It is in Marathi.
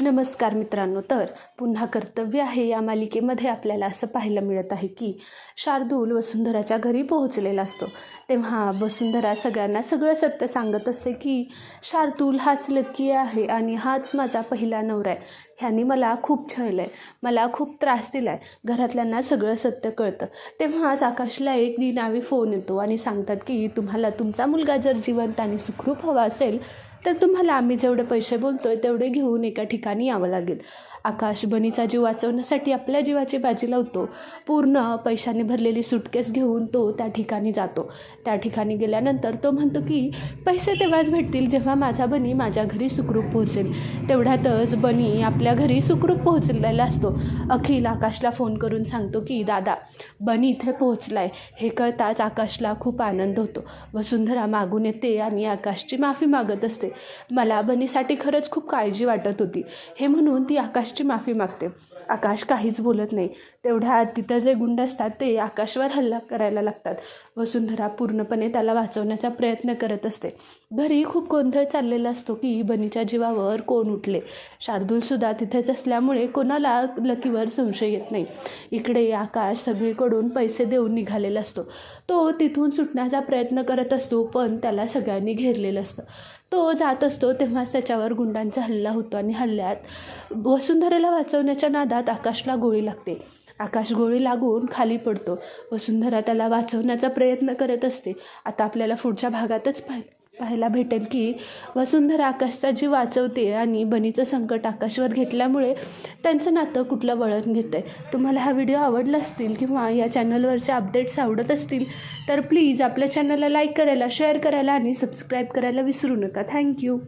नमस्कार मित्रांनो तर पुन्हा कर्तव्य आहे या मालिकेमध्ये आपल्याला असं पाहायला मिळत आहे की शार्दूल वसुंधराच्या घरी पोहोचलेला असतो. तेव्हा वसुंधरा सगळ्यांना सगळं सत्य सांगत असते की शार्दूल हाच लकी आहे आणि हाच माझा पहिला नवरा आहे. ह्यानी मला खूप छळलं आहे मला खूप त्रास दिला आहे घरातल्यांना सगळं सत्य कळतं. तेव्हाच आकाशला एक निनावी फोन येतो आणि सांगतात की तुम्हाला तुमचा मुलगा जर जिवंत आणि सुखरूप हवा असेल तर तुम्हाला आम्ही जेवढे पैसे बोलतो आहे तेवढे घेऊन एका ठिकाणी यावं लागेल. आकाशबणीचा जीव वाचवण्यासाठी आपल्या जीवाची बाजी लावतो. पूर्ण पैशाने भरलेली सुटकेस घेऊन तो त्या ठिकाणी जातो. त्या ठिकाणी गेल्यानंतर तो म्हणतो की पैसे तेव्हाच भेटतील जेव्हा माझा बनी माझ्या घरी सुखरूप पोहोचेल. तेवढ्यातच बनी आपल्या घरी सुखरूप पोहोचलेला असतो. अखिल आकाशला फोन करून सांगतो की दादा बनी इथे पोहोचला आहे हे कळताच आकाशला खूप आनंद होतो. वसुंधरा मागून येते आणि आकाशची माफी मागत असते. मला बनीसाठी खरंच खूप काळजी वाटत होती. हे म्हणून ती आकाश आकाशची माफी मागते. आकाश काहीच बोलत नाही. तेवढ्या तिथं जे गुंड असतात ते आकाशवर हल्ला करायला लागतात. वसुंधरा पूर्णपणे त्याला वाचवण्याचा प्रयत्न करत असते. घरी खूप गोंधळ चाललेला असतो की बनीच्या जीवावर कोण उठले? शार्दूलसुद्धा तिथेच असल्यामुळे कोणाला लकीवर संशय येत नाही. इकडे आकाश सगळीकडून पैसे देऊन निघालेला असतो. तो तिथून सुटण्याचा प्रयत्न करत असतो पण त्याला सगळ्यांनी घेरलेलं असतं. तो जात असतो तेव्हाच त्याच्यावर गुंडांचा हल्ला होतो आणि हल्ल्यात वसुंधरेला वाचवण्याच्या नादात आकाशला गोळी लागते. आकाश गोळी लागून खाली पडतो. वसुंधरा त्याला वाचवण्याचा प्रयत्न करत असते. आता आपल्याला पुढच्या भागातच पाहिजे पाहायला भेटेल की वसुंधरा आकाशचा जीव वाचवते आणि बनीचं संकट आकाशवर घेतल्यामुळे त्यांचं नातं कुठलं वळण घेतं आहे तुम्हाला हा व्हिडिओ आवडला असतील किंवा या चॅनलवरचे अपडेट्स आवडत असतील तर प्लीज आपल्या चॅनलला लाईक करायला शेअर करायला आणि सबस्क्राईब करायला विसरू नका. थँक्यू.